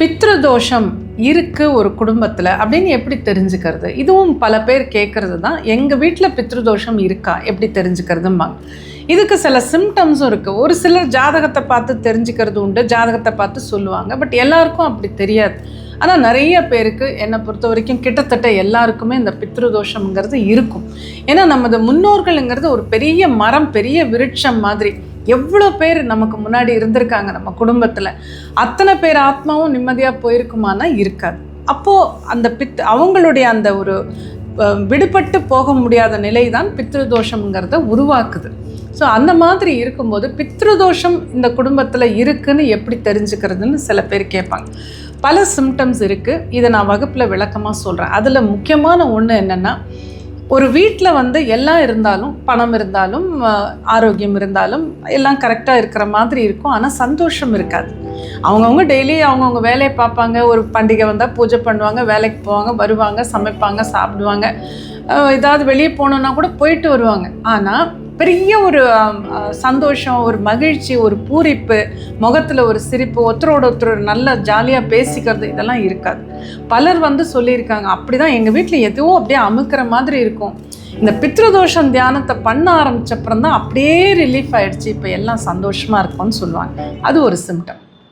பித்ருதோஷம் இருக்குது ஒரு குடும்பத்தில் அப்படின்னு எப்படி தெரிஞ்சுக்கிறது? இதுவும் பல பேர் கேட்குறது தான். எங்கள் வீட்டில் பித்ருதோஷம் இருக்கா? எப்படி தெரிஞ்சுக்கிறதும்பாங்க. இதுக்கு சில சிம்டம்ஸும் இருக்குது ஒரு சிலர் ஜாதகத்தை பார்த்து தெரிஞ்சுக்கிறது உண்டு. ஜாதகத்தை பார்த்து சொல்லுவாங்க. பட் எல்லாருக்கும் அப்படி தெரியாது. ஆனால் நிறைய பேருக்கு என்னை பொறுத்த வரைக்கும் கிட்டத்தட்ட எல்லாருக்குமே இந்த பித்ருதோஷம்ங்கிறது இருக்கும். ஏன்னா நமது முன்னோர்களுங்கிறது ஒரு பெரிய மரம் பெரிய விருட்சம் மாதிரி. எவ்வளோ பேர் நமக்கு முன்னாடி இருந்திருக்காங்க நம்ம குடும்பத்தில். அத்தனை பேர் ஆத்மாவும் நிம்மதியாக போயிருக்குமானா இருக்காது. அப்போது அந்த பித் அவங்களுடைய அந்த ஒரு விடுபட்டு போக முடியாத நிலை தான் பித்ருதோஷங்கிறத உருவாக்குது. ஸோ அந்த மாதிரி இருக்கும்போது பித்ருதோஷம் இந்த குடும்பத்தில் இருக்குன்னு எப்படி தெரிஞ்சுக்கிறதுன்னு சில பேர் கேட்பாங்க. பல சிம்டம்ஸ் இருக்குது இதை நான் வகுப்பில் விளக்கமாக சொல்கிறேன் அதில் முக்கியமான ஒன்று என்னென்னா ஒரு வீட்டில் வந்து எல்லாம் இருந்தாலும் பணம் இருந்தாலும் ஆரோக்கியம் இருந்தாலும் எல்லாம் கரெக்டாக இருக்கிற மாதிரி இருக்கும். ஆனால் சந்தோஷம் இருக்காது. அவங்கவுங்க டெய்லி அவங்கவுங்க வேலையை பார்ப்பாங்க. ஒரு பண்டிகை வந்தால் பூஜை பண்ணுவாங்க வேலைக்கு போவாங்க வருவாங்க சமைப்பாங்க சாப்பிடுவாங்க. ஏதாவது வெளியே போகணுன்னா கூட போயிட்டு வருவாங்க. ஆனால் பெரிய ஒரு சந்தோஷம் ஒரு மகிழ்ச்சி ஒரு பூரிப்பு முகத்தில் ஒரு சிரிப்பு ஒருத்தரோட ஒருத்தர் நல்லா ஜாலியாக பேசிக்கிறது இதெல்லாம் இருக்காது. பலர் வந்து சொல்லியிருக்காங்க அப்படி தான் எங்கள் வீட்டில் எதுவோ அப்படியே அமுக்கிற மாதிரி இருக்கும். இந்த பித்ருதோஷம் தியானத்தை பண்ண ஆரம்பிச்சப்புறம் தான் அப்படியே ரிலீஃப் ஆகிடுச்சு இப்போ எல்லாம் சந்தோஷமாக இருக்கும்னு சொல்லுவாங்க. அது ஒரு சிம்டம்